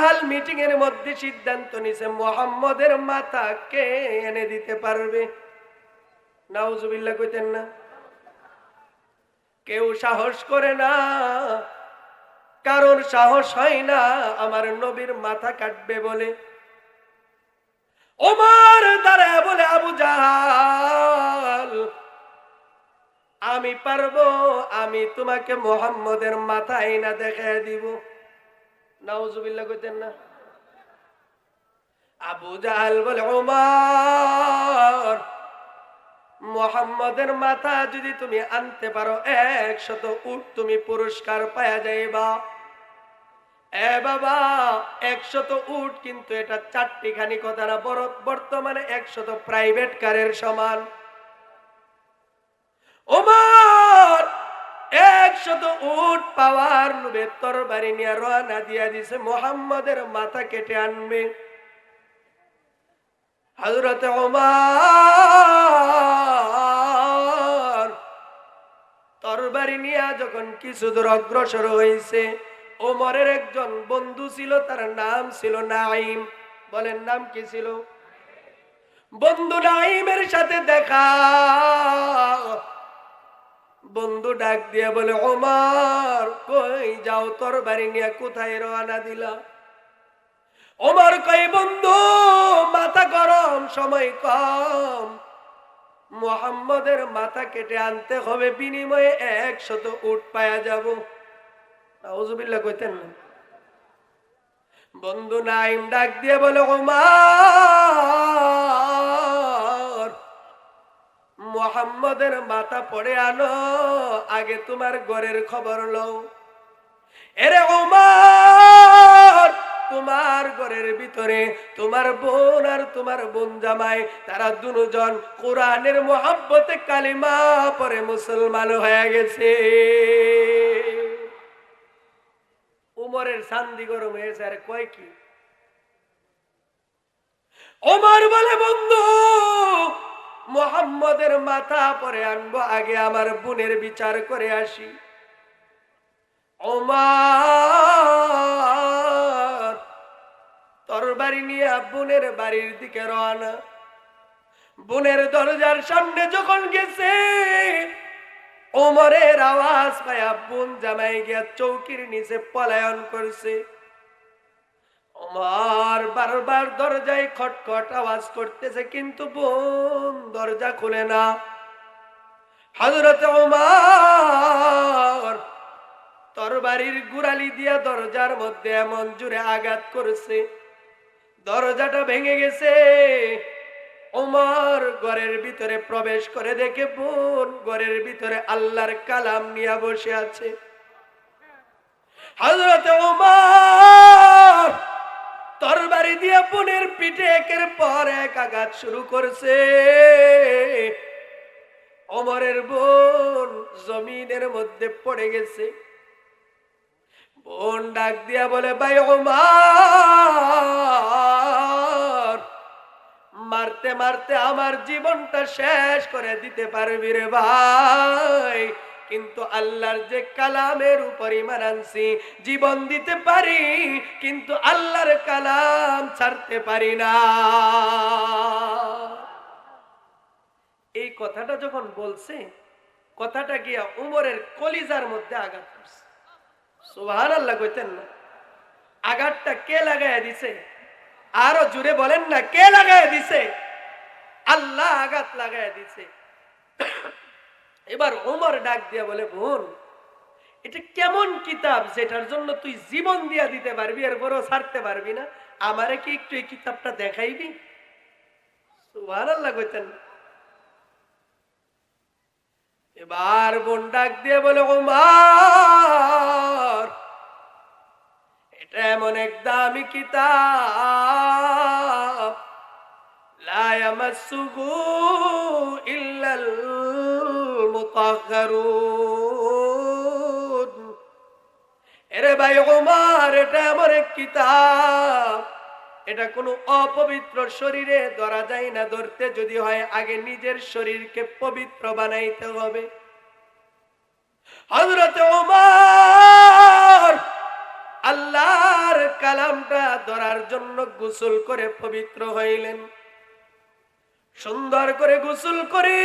Jahl meeting এর মধ্যে সিদ্ধান্ত নিছে, মোহাম্মদের মাথা কে এনে দিতে পারবে। নাউজুবিল্লাহ কইতেন না। কেউ সাহস করে না, কারণ সাহস হয় না আমার নবীর মাথা কাটবে বলে। ওমার দ্বারা বলে, আবু জাহাল, আমি পারব, আমি তোমাকে মোহাম্মদের মাথায় না দেখে দিব। নাউজুবিল্লাহ কইতেন না। আবু জাহাল বলে, ওমার, মোহাম্মদের মাথা যদি তুমি আনতে পারো, একশত উট তুমি পুরস্কার পাওয়া যাইবা। এ বাবা, একশত উট কিন্তু এটা চারটি খানি কথা না, বড়, বর্তমানে একশত প্রাইভেট কারের সমান। ওমার একশত পাওয়ার লোভে তরবারি নিয়ে দিয়া দিছে, মোহাম্মদের মাথা কেটে আনবে। হজরত তরবারি নিয়ে যখন কিছু দূর অগ্রসর হয়েছে ওমরের একজন বন্ধু ছিল, তার নাম ছিল নাইম বলেন, নাম কি ছিল? বন্ধু নাইমের সাথে দেখা। বন্ধু ডাক দিয়ে বলে, ওমার, কই যাও? তোর বাড়ি নিয়ে কোথায় রওনা দিলা? ওমার কই, বন্ধু, মাথা গরম, সময় কম। মোহাম্মদের মাথা কেটে আনতে হবে, বিনিময়ে একশত উট পায়া যাব। নাউজুবিল্লাহ কইতেন না। বন্ধু নাইম ডাক দিয়ে বলে, ওমার মোহাম্মদের মাথা পড়ে আনো, আগে তোমার ঘরের খবর লও। এরে ওমার তোমার ঘরের ভিতরে তোমার বোন আর তোমার বোন জামাই, তারা দুজন কোরআনের মোহাব্বতে কালিমা পরে মুসলমান হয়ে গেছে। উমরের শান্তি গরম হয়েছে, আর কয় কি? ওমর বলে, বন্ধু মোহাম্মদের মাথা পরে আনব, আগে আমার বোনের বিচার করে আসি। ওমার তরবারি নিয়ে বোনের বাড়ির দিকে রওনা। বোনের দরজার সামনে যখন গেছে, ওমরের আওয়াজ পায়া বোন জামাই গিয়া চৌকির নিচে পলায়ন করছে। ওমর বারবার দরজায় খটখট আওয়াজ করতেছে, কিন্তু বোন দরজা খুলে না। হজরত ওমর তরবারির গুড়ালি দিয়া দরজার মধ্যে এমন জুড়ে আঘাত করেছে, দরজাটা ভেঙে গেছে। ওমর ঘরের ভিতরে প্রবেশ করে দেখে বোন ঘরের ভিতরে আল্লাহর কালাম নিয়ে বসে আছে। হজরত ওমর তরবারি দিয়ে বোনের পিঠে একের পর এক আঘাত শুরু করছে। অমরের বোন জমিনের মধ্যে পড়ে গেছে। বোন ডাক দিয়া বলে, ভাই ওমার মারতে মারতে আমার জীবনটা শেষ করে দিতে পারবি রে ভাই। কিন্তু আল্লাহর যে কালামের উপর ইমান জীবন দিতে পারি, কিন্তু আল্লাহর কালাম ছাড়তে পারি না। এই কথাটা যখন বলছে, কথাটা গিয়া উমরের কলিজার মধ্যে আঘাত করছে। সুবহান আল্লাহ কইতেন না। আঘাতটা কে লাগাইয়া দিছে? আরও জুড়ে বলেন না, কে লাগাইয়া দিছে? আল্লাহ আঘাত লাগাইয়া দিছে। এবার ওমর ডাক দিয়া বলে, বোন, এটা কেমন কিতাব যেটার জন্য তুই জীবন দিয়া দিতে পারবি এর বড় ছাড়তে পারবি না? আমারে কি একটু এই কিতাবটা দেখাইবি? সুবহানাল্লাহ কইতেন। এবার বোন ডাক দিয়ে বলে, ওমার, এটা এমন এক দামি কিতাব লা ইয়ামাসসুহু ইল্লাল মুতাহহারুন। এরে ভাই ওমার, এটা এক কিতাব। এটা কোনো অপবিত্র শরীরে ধরা যায় না, ধরতে যদি হয় আগে নিজের শরীরকে পবিত্র বানাইতে হবে। হজরত ওমর, আল্লাহর কালামটা ধরার জন্য গোসল করে পবিত্র হইলেন। সুন্দর করে গোসল করে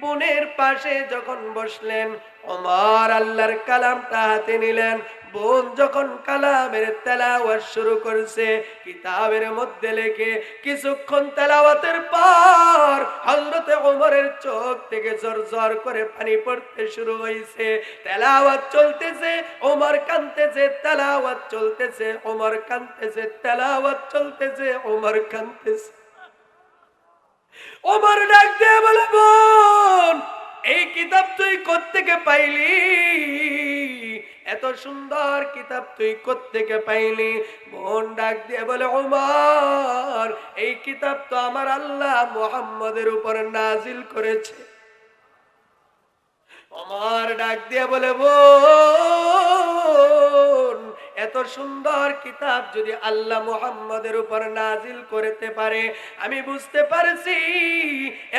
বোনের পাশে যখন বসলেন, ওমর আল্লাহর কালামটা হাতে নিলেন। বোন যখন কালামের তেলাওয়াত শুরু করছে, কিতাবের মধ্যে লেখে, কিছুক্ষণ তেলাওয়াতের পর হযরতে ওমরের চোখ থেকে জর জর করে পানি পড়তে শুরু হয়েছে তেলাওয়াত চলতেছে, ওমর কাঁদতেছে, তেলাওয়াত চলতেছে, ওমর কাঁদতেছে, তেলাওয়াত চলতেছে, ওমর কাঁদতেছে। ওমর ডাক দিয়ে বলে, বোন, এই কিতাব তুই কোত্থেকে পাইলি? এত সুন্দর কিতাব তুই কোত্থেকে পাইলি? বোন ডাক দিয়ে বলে, ওমর, এই কিতাব তো আমার আল্লাহ মুহাম্মদের উপর নাজিল করেছে। আমার ডাক দিয়ে বলে, বোন এত সুন্দর কিতাব যদি আল্লাহ মুহাম্মদের উপর নাজিল করতে পারে, আমি বুঝতে পারছি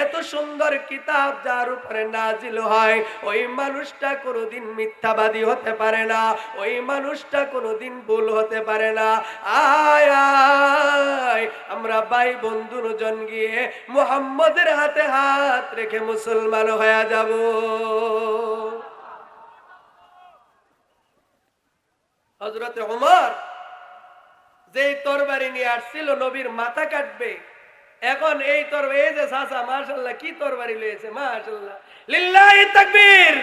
এত সুন্দর কিতাব যার উপরে নাজিল হয়, ওই মানুষটা কোনোদিন মিথ্যাবাদী হতে পারে না, ওই মানুষটা কোনোদিন ভুল হতে পারে না। আয় আমরা ভাই বন্ধু জন গিয়ে মুহাম্মদের হাতে হাত রেখে মুসলমান হয়ে যাব। হজরতে ওমর যে তরবারি নিয়ে আসছিল, নবীর মাথা কাটবে। এখন এই তর, এই যে সাসা মাশাল্লাহ কি তরবারি লয়েছে মাশাল্লাহ লিল্লাহি তাকবীর!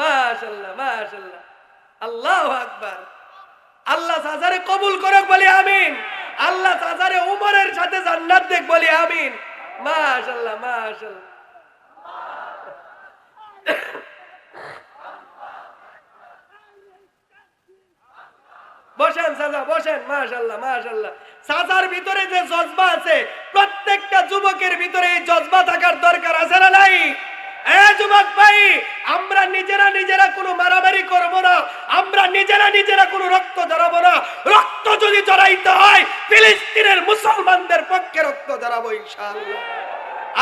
মাশাল্লাহ মাশাল্লাহ আল্লাহু আকবার। আল্লাহ সাজারে কবুল করুক বলি আমিন। আল্লাহ সাজারে উমরের সাথে জান্নাত দেখ বলি আমিন। মাশাল্লাহ মাশাল্লাহ বসেন সাজা, বসেন মাশাল্লাহ মাশাল্লাহ সাজার ভিতরে যে জজবা আছে, প্রত্যেকটা যুবকের ভিতরে এই জজবা থাকার দরকার আছে না নাই? যুবক ভাই, আমরা নিজেরা নিজেরা কোনো মারামারি করব না, আমরা নিজেরা নিজেরা কোনো রক্ত জড়াবো না। রক্ত যদি জড়াইতে হয়, ফিলিস্তিনের মুসলমানদের পক্ষে রক্ত জড়াবো ইনশাআল্লাহ।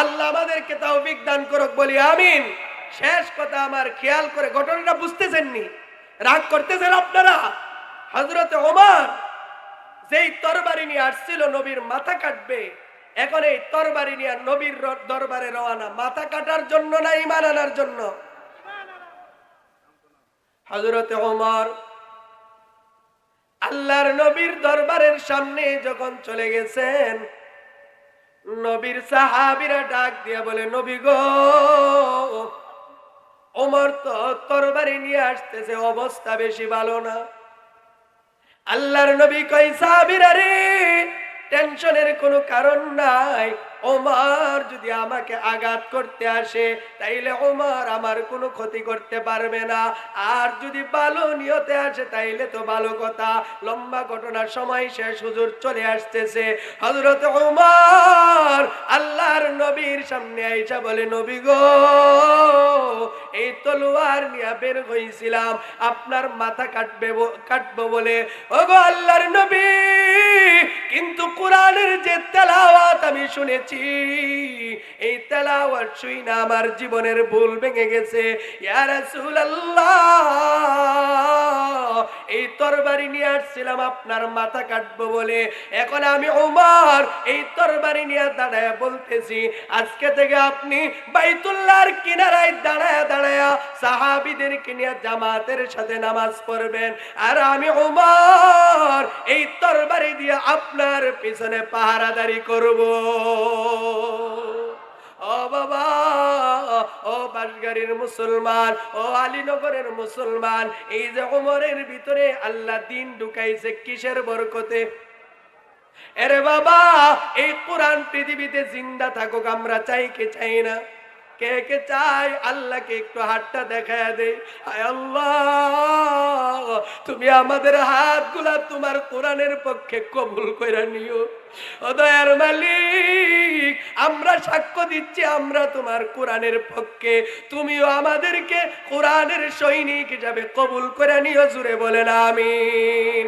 আল্লাহ আমাদেরকে তাও বিজ্ঞান করুক, বলি আমিন। শেষ কথা আমার, খেয়াল করে, ঘটনাটা বুঝতেছেননি রাগ করতেছেন আপনারা? হজরতে ওমর, যেই তরবারি নিয়ে আসছিল নবীর মাথা কাটবে, এখন এই তরবারি নিয়ে নবীর দরবারে রওয়ানা মাথা কাটার জন্য না ইমান আনার জন্য? হজরতে ওমর, আল্লাহর নবীর দরবারের সামনে যখন চলে গেছেন, নবীর সাহাবিরা ডাক দিয়া বলে, নবী গো, ওমর তো তরবারি নিয়ে আসতেছে, অবস্থা বেশি ভালো না। আল্লাহর নবী কয় সাবিরারে রে টেনশনের কোনো কারণ নাই। ওমর যদি আমাকে আঘাত করতে আসে, তাইলে ওমর আমার কোনো ক্ষতি করতে পারবে না। আর যদি ভালো নিয়তে আসে, তাইলে তো ভালো কথা। লম্বা ঘটনার সময় শেষ হুজুর চলে আসতেছে। হজরত ওমর আল্লাহর নবীর সামনে আইসা বলে, নবী গো, এই তলোয়ার নিয়ে বের হয়েছিলাম আপনার মাথা কাটবে কাটবো বলে। ওগো আল্লাহর নবী, কিন্তু কোরআনের যে তেলাওয়াত আমি শুনেছি এই তেলাওয়াত শুই না, আমার জীবনের ভুল ভেঙে গেছে। ইয়া রাসূলুল্লাহ, এই তরবারি নিয়ে আসছিলাম, আপনার মাথা কাটবো বলে। এখন আমি ওমর এই তরবারি নিয়ে দাঁড়ায় বলতেছি, আজকে থেকে আপনি বাইতুল্লাহর কিনারায় দাঁড়ায় দাঁড়ায় সাহাবিদেরকে নিয়ে জামাতের সাথে নামাজ পড়বেন। আর আমি ওমর এই তরবারি দিয়ে আপনার পিছনে পাহারাদারি করব। ও বাবা, ও বাসগাড়ির মুসলমান, ও আলীনগরের মুসলমান, এই যে ওমরের ভিতরে আল্লাহ দিন ঢুকাইছে কিসের বরকতে? এরে বাবা, এই কোরআন পৃথিবীতে জিন্দা থাকুক, আমরা চাই কে চাই না? কে কে চাই আল্লাহকে একটু হাতটা দেখায় দে। আল্লাহ, তুমি আমাদের হাতগুলা তোমার কোরআনের পক্ষে কবুল করে নিও। দয়ার মালিক, আমরা সাক্ষ্য দিচ্ছি, আমরা তোমার কোরআনের পক্ষে। তুমিও আমাদেরকে কোরআনের সৈনিক হিসাবে কবুল করে নিও জুড়ে বলেন আমিন।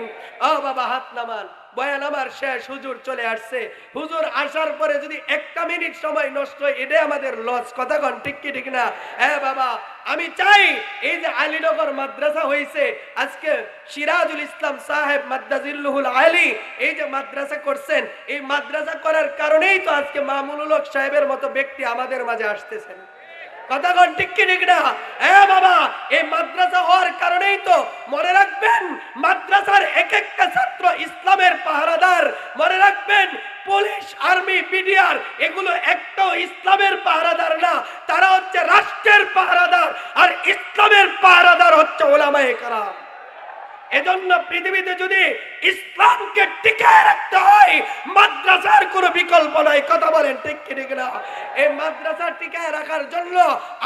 ও বাবা, হাত নামান। বয়ান আমার শেষ, হুজুর চলে আসছে। হুজুর আসার পরে যদি একটা মিনিট সময় নষ্ট হয়, এটাই আমাদের লস। কথা কন, ঠিক কি, ঠিক না? হ্যাঁ বাবা, আমি চাই এই যে আলীনগর মাদ্রাসা হয়েছে, আজকে সিরাজুল ইসলাম সাহেব মাদ্দাজিল্লুহুল আলী এই যে মাদ্রাসা করছেন, এই মাদ্রাসা করার কারণেই তো আজকে মামুনুল হক সাহেবের মতো ব্যক্তি আমাদের মাঝে আসতেছেন। কথা কন ঠিক কি ঠিক না? হ্যাঁ বাবা, এই মাদ্রাসা হওয়ার কারণেই তো মনে রাখবেন, মাদ্রাসার এক একটা ছাত্র ইসলামের পাহারাদার। মনে রাখবেন, পুলিশ, আর্মি, বিডিআর, এগুলো একটাও ইসলামের পাহারাদার না। তারা হচ্ছে রাষ্ট্রের পাহারাদার, আর ইসলামের পাহারাদার হচ্ছে ওলামায়ে কারাম। এজন্য পৃথিবীতে যদি ইসলামকে টিকায় রাখতে হয়, মাদ্রাসার কোনো বিকল্প নাই। কথা বলেন ঠিক কি ঠিক না? এই মাদ্রাসা টিকায় রাখার জন্য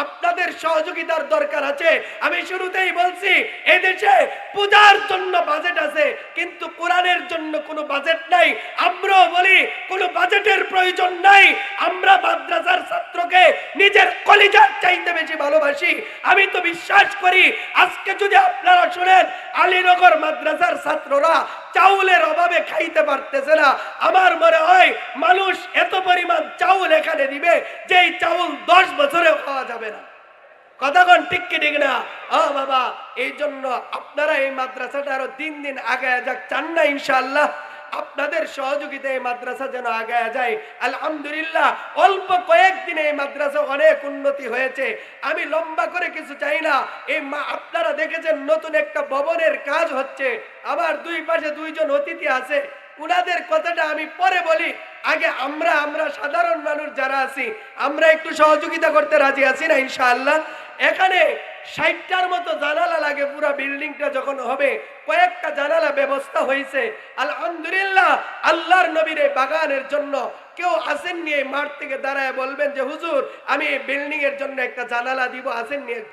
আপনাদের সহযোগিতার দরকার আছে। আমি শুরুতেই বলছি এই দেশে পূজার জন্য বাজেট আছে, কিন্তু কোরআনের জন্য কোনো বাজেট নাই। আমরাও বলি, কোনো বাজেটের প্রয়োজন নাই। আমরা মাদ্রাসার ছাত্রকে নিজের কলিজার চাইতে বেশি ভালোবাসি। আমি তো বিশ্বাস করি, আজকে যদি আপনারা শুনেন আলীনগর মাদ্রাসার ছাত্ররা চাউলের অভাবে খাইতে পারতেছে না। আমার মনে হয় মানুষ এত পরিমাণ চাউল এখানে দিবে যে চাউল দশ বছরেও খাওয়া যাবে না। কতক্ষণ ঠিক কি, ঠিক না? ও বাবা এই জন্য আপনারা এই মাদ্রাসাটা আরও দিন দিন আগে যাক। চান না ইনশাআল্লাহ? আপনাদের সহযোগিতায় এই মাদ্রাসা যেন আগায় যায়। আলহামদুলিল্লাহ, অল্প কয়েকদিনে এই মাদ্রাসা অনেক উন্নতি হয়েছে। আমি লম্বা করে কিছু চাই না। এই মা, আপনারা দেখেছেন নতুন একটা ভবনের কাজ হচ্ছে। আমার দুই পাশে দুইজন অতিথি আছে। উনাদের কথাটা আমি পরে বলি। আগে আমরা আমরা সাধারণ মানুষ যারা আছি, আমরা একটু সহযোগিতা করতে রাজি আছি না, ইনশাআল্লাহ। এখানে ষাটটার মতো জানালা লাগে, পুরা বিল্ডিংটা যখন হবে, কয়েকটা জানালা ব্যবস্থা হয়েছে। আলহামদুলিল্লাহ, আল্লাহর নবীর এই বাগানের জন্য কেউ আসেননি এই মাঠ থেকে দাঁড়ায় বলবেন যে, হুজুর, আমি এই বিল্ডিং এর জন্য একটা জানালা দিব, আসেননি